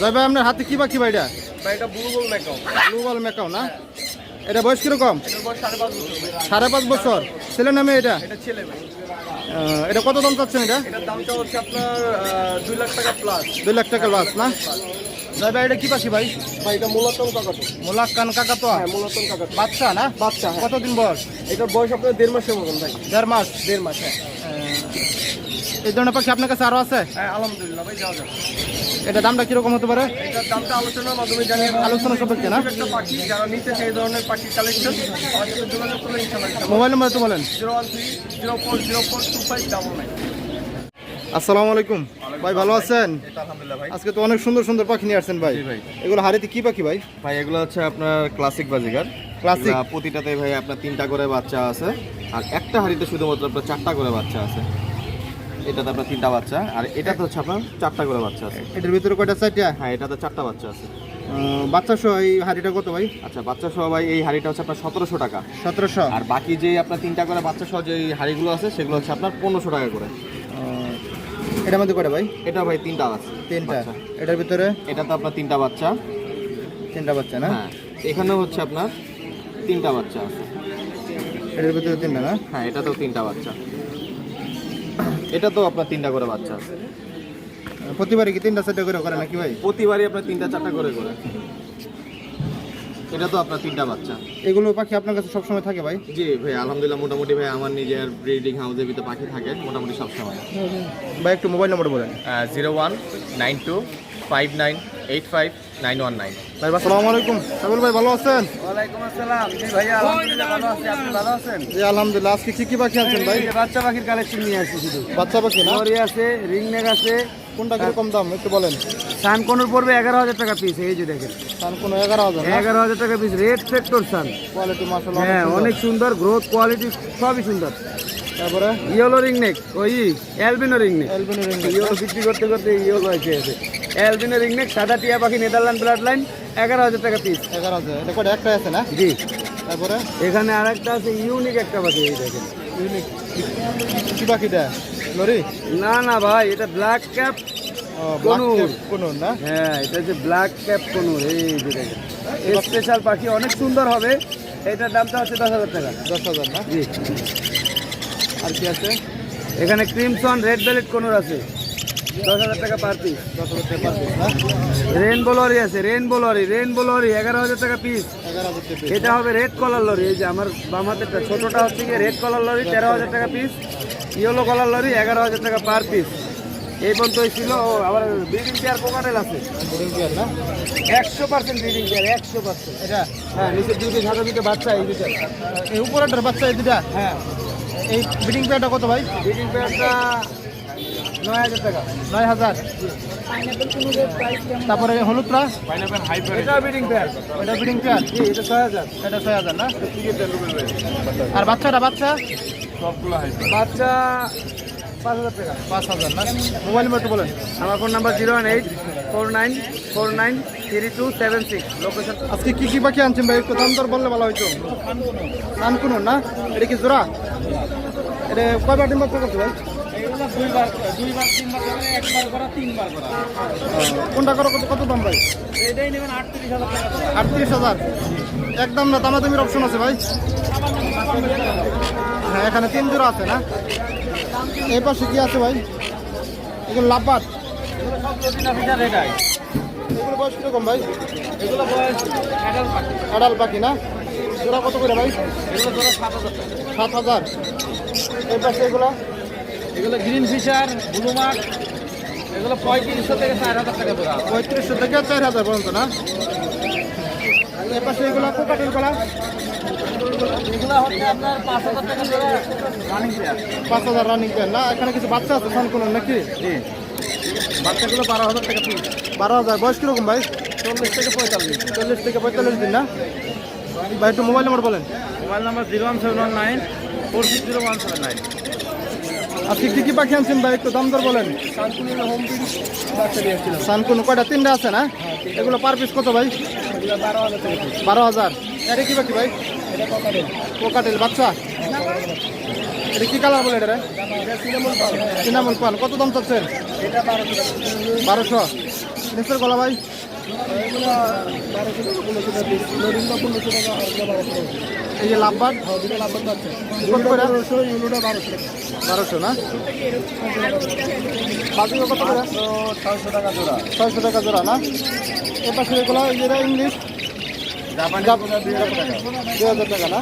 জয় ভাই আপনার হাতে কি পাখি ভাই এটা? এটা ব্লু বল মেকাও না? এটা বয়স কীরকম? সাড়ে পাঁচ বছর ছেলে নামে এটা? এটা কত দাম চাচ্ছেন এটা? দুই লাখ টাকা প্লাস দুই লাখ টাকা না? জয় ভাই এটা কি পাখি ভাই? এটা কাকাতো। হ্যাঁ কাকাতো। বাচ্চা না? বাচ্চা হ্যাঁ। কতদিন বয়স? এটার বয়স আপনার দেড় মাসের মতন ভাই। দেড় মাস? দেড় মাস। হ্যাঁ এই ধরনের পাখি আপনার কাছে আরও আছে? হ্যাঁ আলহামদুলিল্লাহ ভাই যাওয়া যাবে এটা দামটা কীরকম হতে পারে? এটার দামটা আলোচনার মাধ্যমে জানিয়ে আলোচনা সাপেক্ষে না? একটা পাখি যারা নিতে চাই এই ধরনের পাখি কালেকশন আমার সাথে যোগাযোগ করলে ইনশাল্লাহ মোবাইল নাম্বার তো বলেন। Zero one three zero four zero four two five double nine. আসসালামু আলাইকুম। ভাই ভালো আছেন? আজকে তো অনেক সুন্দর সুন্দর পাখি নিয়ে আসছেন ভাই। এগুলো হারিতে কি পাখি ভাই? ভাই এগুলো হচ্ছে আপনার ক্লাসিক বাজিগার। ক্লাসিক প্রতিটাতে ভাই আপনার তিনটা করে বাচ্চা আছে। আর একটা হাড়িতে শুধুমাত্র আপনার চারটা করে বাচ্চা আছে। এটাতে আপনার তিনটা বাচ্চা আর এটাতে হচ্ছে আপনার চারটা করে বাচ্চা আছে। এটার ভিতরে কয়টা চারটা হ্যাঁ এটাতে চারটা বাচ্চা আছে। বাচ্চা সহ এই হাড়িটা কত ভাই? আচ্ছা বাচ্চা সহ ভাই এই হাড়িটা হচ্ছে আপনার সতেরোশো টাকা। সতেরোশো? আর বাকি যে আপনার তিনটা করে বাচ্চা সহ যে হাড়িগুলো আছে সেগুলো হচ্ছে আপনার পনেরোশো টাকা করে। এটার মধ্যে কয়টা ভাই? এটা ভাই তিনটা আছে তিনটা। এটার ভিতরে? এটা তো আপনার তিনটা বাচ্চা। তিনটা বাচ্চা না? হ্যাঁ এখানেও হচ্ছে আপনার তিনটা বাচ্চা আছে। এটার ভিতরে তিনটা না? হ্যাঁ এটা তো তিনটা বাচ্চা। এটাতেও আপনার তিনটা করে বাচ্চা আছে। প্রতিবারই কি তিনটা চারটা করে করে নাকি ভাই? প্রতিবারই আপনার তিনটা চারটা করে করে। এটা তো আপনার তিনটা বাচ্চা। এগুলো পাখি আপনার কাছে সবসময় থাকে ভাই? জি ভাই আলহামদুলিল্লাহ মোটামুটি ভাই আমার নিজের ব্রিডিং হাউসের ভিতরে পাখি থাকে মোটামুটি সবসময়। ভাই একটু মোবাইল নম্বর বলেন। Zero one nine two five nine eight five nine one nine. ভাই আসসালামু আলাইকুম। ভাই ভালো আছেন? ওয়ালাইকুম আসসালাম। জি ভাইয়া আলহামদুলিল্লাহ ভালো আছি। আপনি ভালো আছেন? জি আলহামদুলিল্লাহ। আজকে কি কি পাখি আছেন ভাই? বাচ্চা পাখির কালেকশন নিয়ে আসছি শুধু। বাচ্চা পাখি না? লরি আছে আছে। কোনটা কীরকম দাম একটু বলেন। পড়বে এগারো হাজার টাকা পিস এই যে দেখেন। তার কোনো এগারো হাজার এগারো হাজার টাকা পিস রেড সান কোয়ালিটি মাসাল্লাহ হ্যাঁ অনেক সুন্দর। গ্রোথ কোয়ালিটি সবই সুন্দর। তারপরে? ইয়েলো রিংনেক ওই albino ringneck albino ring yellow বিক্রি করতে করতে ইয়েলো হয়েছে এসে অ্যালবিনো রিংনেক সাদা টিয়া পাখি নেদারল্যান্ড ব্লাড লাইন এগারো হাজার টাকা পিস এগারো হাজার এটা কটা একটা আছে না? জি। তারপরে? এখানে আর একটা আছে ইউনিক একটা পাখি এই দেখেন। ইউনিক। কি পাখিটা? লরি? না না ভাই এটা ব্ল্যাক ক্যাপ কনুর। না? হ্যাঁ এটা ব্ল্যাক ক্যাপ কনুর এই যে দেখেন। স্পেশাল পাখি অনেক সুন্দর হবে। এটার দামটা হচ্ছে দশ হাজার টাকা। দশ হাজার না? জি। আর কি আছে? এখানে ক্রিমসন রেড বেলেট কনুর আছে। দশ হাজার টাকা পার পিস দশ হাজার টাকা per piece রেনবো লরি আছে রেনবো লরি রেনবো লরি এগারো হাজার টাকা পিস এটা হবে রেড কলার লরি এই যে আমার বাম হাতেরটা ছোটটা হচ্ছে গিয়ে রেড কলার লরি তেরো হাজার টাকা পিস ইয়েলো কলার লরি এগারো হাজার টাকা পার পিস এই পর্যন্ত ছিল আবার ব্রিডিং চেয়ার কোকাটেল আছে। বোর্ডিং পেয়ার না? একশো পার্সেন্ট ব্রিডিং চেয়ার একশো পার্সেন্ট এটা? হ্যাঁ নিচের দুটো সাদা দুটো বাচ্চা এই দুটো এই উপরেটার বাচ্চা এই দুটা হ্যাঁ। এই ব্রিডিং পেয়ারটা কত ভাই? ব্রিডিং পেয়ারটা নয় হাজার তারপরে হলুদটা এটা পেয়ার এটা পেয়ার ছয় হাজার। এটা ছয় হাজার না? আর বাচ্চাটা বাচ্চা? বাচ্চা পাঁচ হাজার টাকা। পাঁচ হাজার না? মোবাইল নাম্বার একটু বলেন। আমার phone number zero one eight four nine four nine three two seven six location আজকে কি কি পাখি আনছেন ভাই? একটু দাম দর বললে ভালো হইতো। নাম কোন না? এটা কি জোড়া? এটা কয়বার ডিম বাচ্চা করছে ভাই? দুইবার দুইবার তিনবার করে একবার করা তিনবার করা। কোনটা করো কত কত দাম ভাই? এটাই নেবেন আটত্রিশ হাজার টাকা আটত্রিশ হাজার? একদম না দামাদামির অপশন আছে ভাই। হ্যাঁ এখানে তিন জোড়া আছে না? এই পাশে কি আছে ভাই? এগুলো লাভবাদ এগুলো বয়স কীরকম ভাই? এগুলো বয়স আড়াল পাখি। না? জোড়া কত করে ভাই? এগুলো সাত হাজার সাত হাজার। এই পাশে এগুলো? এগুলো গ্রিন ফিশার ব্লু মার্ক এগুলো পঁয়ত্রিশশো থেকে চার হাজার টাকা জোড়া পঁয়ত্রিশশো থেকে চার হাজার পর্যন্ত না? এই পাশে এগুলো কোকাটেল কলা এগুলো হচ্ছে আপনার পাঁচ হাজার টাকা জোড়া রানিং পেয়ার পাঁচ হাজার রানিং পেয়ার না? এখানে কিছু বাচ্চা আছে সানকুন নাকি? জি। বাচ্চাগুলো বারো হাজার টাকা পিস বারো হাজার। বয়স কীরকম ভাই? চল্লিশ থেকে পঁয়তাল্লিশ। চল্লিশ থেকে পঁয়তাল্লিশ দিন না? ভাই একটু মোবাইল নাম্বার বলেন। Mobile number zero one seven one nine four six zero one seven nine আজকে কি কি পাখি আনছেন ভাই? একটু দাম দর বলেন। সানকুন কয়টা? তিনটা আছে না? এগুলো পার পিস কত ভাই? বারো হাজার এটা কি পাখি ভাই? কোকাটেল। বাচ্চা? এটা কি কালার বলে এটা চিনামল পান কত দাম চাচ্ছেন? বারোশো। নিচের গলা ভাই? এই যে লাভবাদ দুটো লাভ আছে কত করে? বারোশো না? বাকি কত করে? ছয়শো টাকা জোড়া। ছয়শো টাকা জোড়া না? এ পাশে এগুলো? এই যে ইংলিশ দুই হাজার টাকা। না?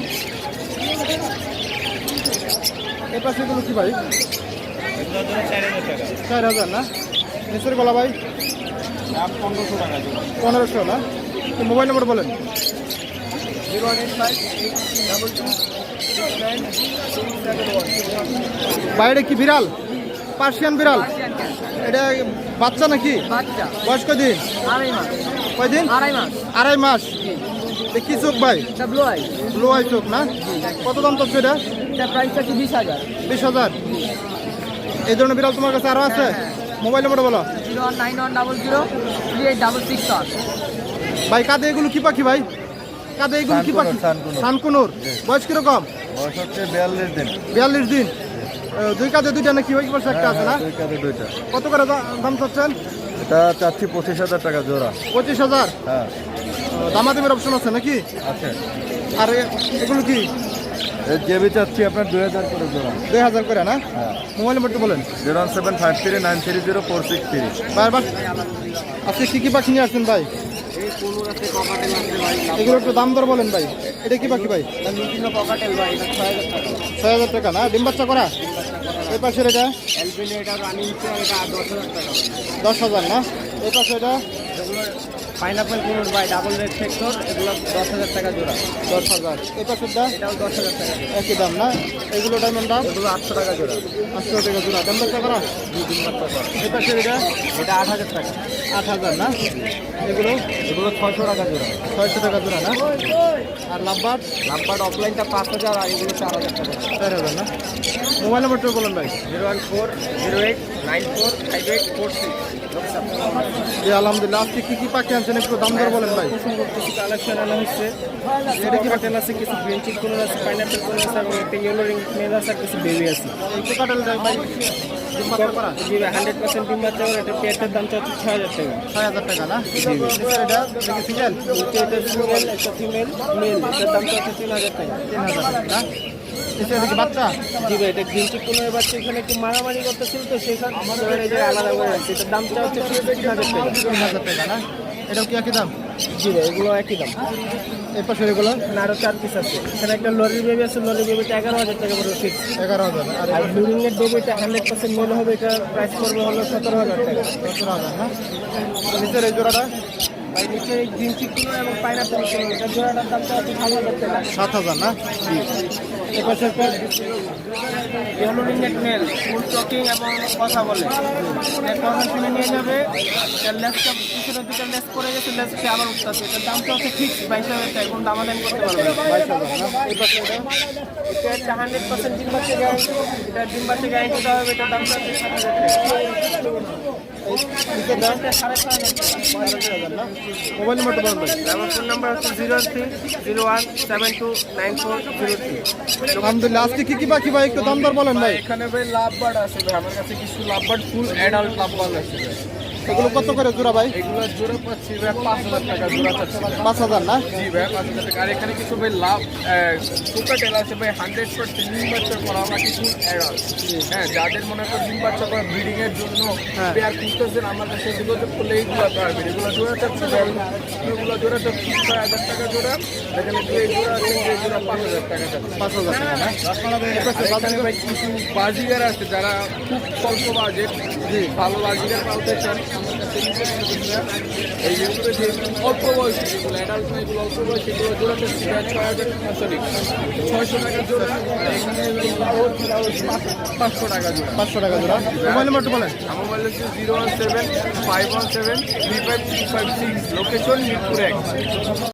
এ পাশে কি ভাই? চার হাজার টাকা। চার হাজার না? নিচের গলা ভাই? পনেরোশো না? মোবাইল নম্বর বলেন। Zero eight five double two বাইরে কি বিড়াল? পার্সিয়ান বিড়াল? এটা বাচ্চা নাকি? বয়স কদিন কয়দিন? আড়াই মাস। কি চোখ ভাই? ব্লু আই চোখ না? কত দাম তো এটা? বিশ হাজার। বিশ হাজার। এই ধরনের বিড়াল তোমার কাছে আরও আছে? মোবাইল নম্বর বলো। Zero one nine one double zero three eight double six one. ভাই কাঁদে এগুলো কি পাখি ভাই? কাঁদে এগুলো কি পাখি? সানকুনুর, সানকুনুর বয়স কীরকম? বয়স হচ্ছে বিয়াল্লিশ দিন। বিয়াল্লিশ দিন। দুই কাঁধে দুইটা নাকি ওই পাশে একটা আছে না? দুই কাঁধে দুইটা। কত করে দা- দাম চাচ্ছেন? এটা চাচ্ছি পঁচিশ হাজার টাকা জোড়া। পঁচিশ হাজার? হ্যাঁ। দামাদামের অপশন আছে নাকি? আছে। আর এগুলো কি? জেবি চাচ্ছি আপনার দুই হাজার করে জোড়া। দুই হাজার করে না? হ্যাঁ। মোবাইল নম্বরটা বলেন। Zero one seven five three nine three zero four six three. বারবার। আজকে কি কি পাখি নিয়ে আসছেন ভাই? এগুলো একটু দাম দর বলেন ভাই। এটা কি পাখি ভাই? ছয় হাজার টাকা না? ডিম বাচ্চা করা? এই পাশের এটা? দশ হাজার না? এই পাশে এটা? Pineapple conure by double red sector এগুলো দশ হাজার টাকা জোড়া। দশ হাজার। এই পাশেরটা এটাও দশ হাজার টাকা একই দাম না? এগুলো ডায়মন্ড দাম? এগুলো আটশো টাকা জোড়া। আটশো টাকা জোড়া। দাম বাচ্চা করা? এই পাশের এটা এটা? আট হাজার টাকা। আট হাজার না? এগুলো? এগুলো ছয়শো টাকা জোড়া। ছয়শো টাকা জোড়া না? আর লাভবার নাম্বার অফলাইনটা পাঁচ হাজার আর এগুলো চার হাজার টাকা। চার হাজার না? মোবাইল নম্বরটা বলুন ভাই। Zero one four zero eight জি আলহামদুলিল্লাহ আজকে কি কি পাখি আনছেন একটু দাম দর বলেন ভাই? কিছু কালেকশন আনা হচ্ছে এটা কি আছে? কিছু গ্রিন চিক কোন আছে পাইনাপেল কোন আছে এবং একটা ইয়েলো রিং মেল আছে কিছু বেবি আছে। ভাই। হান্ড্রেড পার্সেন্ট ডিম বাচ্চা এটা পেটের দাম ছয় হাজার টাকা। ছয় হাজার টাকা না? নিচের এটা দেখি এটা? ফিমেল একটা ফিমেল মেল এটার দাম হচ্ছে তিন হাজার টাকা। তিন হাজার টাকা না নিচে বাচ্চা? জি ভাই এটা গ্রিন চিক কোন বাচ্চা এখানে একটু মারামারি করতেছিল তো সেখানে আমাদের এই যে আলাদা করে আছে। এটার দামটা হচ্ছে তিন হাজার টাকা। তিন হাজার টাকা না? এটাও কি একই দাম? জি ভাই এগুলো একই দাম। এই পাশের এগুলো? এখানে আরও চার পিস আছে। এখানে একটা লরির বেবি আছে লরির বেবিটা এগারো হাজার টাকা পড়বে ফিক্স এগারো হাজার আর আর ব্লুরিং বেবিটা হান্ড্রেড পার্সেন্ট মেল হবে এটা প্রাইস পড়বে হলো সতেরো হাজার টাকা। সতেরো হাজার না? জোড়াটা? নিচে এবং পাইনাপেল এটা জোড়াটার দামটা হচ্ছে সাত হাজার টাকা সাত হাজার না? এই পাশে একটা ইয়েলো মেল ফুল টকিং এবং কথা বলে শুনে নিয়ে যাবে লেসটা পিছনে দুটো লেস পড়ে গেছে লেসটা আবার উঠতেছে এটার দামটা হচ্ছে ফিক্স বাইশ হাজার কোনো দামাদাম করতে পারবে বাইশ হাজার না এই এটা এটা দেওয়া হবে এটার দামটা হচ্ছে সাত হাজার মোবাইল নম্বরটা বলুন ভাই আমার ফোন নাম্বার হচ্ছে zero three zero one seven two nine four zero three আলহামদুলিল্লাহ আজকে কি কি বাকি ভাই? একটু দাম দর বলেন ভাই। এখানে ভাই লাভ বার্ড আছে ভাই আমার কাছে কিছু love bird full adult love bird আছে ভাই। এগুলো কত করে জোড়া ভাই? এগুলো জোড়া পাচ্ছি ভাই পাঁচ হাজার টাকা জোড়া পাঁচ হাজার না? জি ভাই পাঁচ হাজার টাকা। আর এখানে কিছু ভাই লাভ সুপার টেল আছে ভাই হান্ড্রেড পার্সেন্ট ডিম বাচ্চা করা আমার কিছু অ্যাডাল্ট হ্যাঁ যাদের মনে করেন ডিম বাচ্চা করা ব্রিডিং এর জন্য হ্যাঁ। পেয়ার খুঁজতেছেন আমার কাছে এগুলো তো করলে এইগুলো পারবেন এগুলো জোড়া চাচ্ছি ভাই। এগুলো জোড়া চাচ্ছি ছয় হাজার টাকা জোড়া। এখানে দুই জোড়া আছে এই জোড়া পাঁচ হাজার টাকা চাচ্ছি। পাঁচ হাজার টাকা না? এখানে ভাই কিছু বাজিগার আছে যারা খুব স্বল্প বাজেট জি ভালো বাজিগার পালতে চান। আমার কাছে নিতে পারেন তোমরা। এই যেগুলো যে অল্প বয়সী যেগুলো অ্যাডাল্ট না এগুলো অল্প বয়সী এগুলো জোড়াতে ছয় হাজার সরি ছয়শো টাকা জোড়া পাঁচশো টাকা জোড়া। পাঁচশো টাকা জোড়া। মোবাইল নম্বরটা বলেন। আমার মোবাইল হচ্ছে zero one seven five one seven three five three five six location Mirpur এক।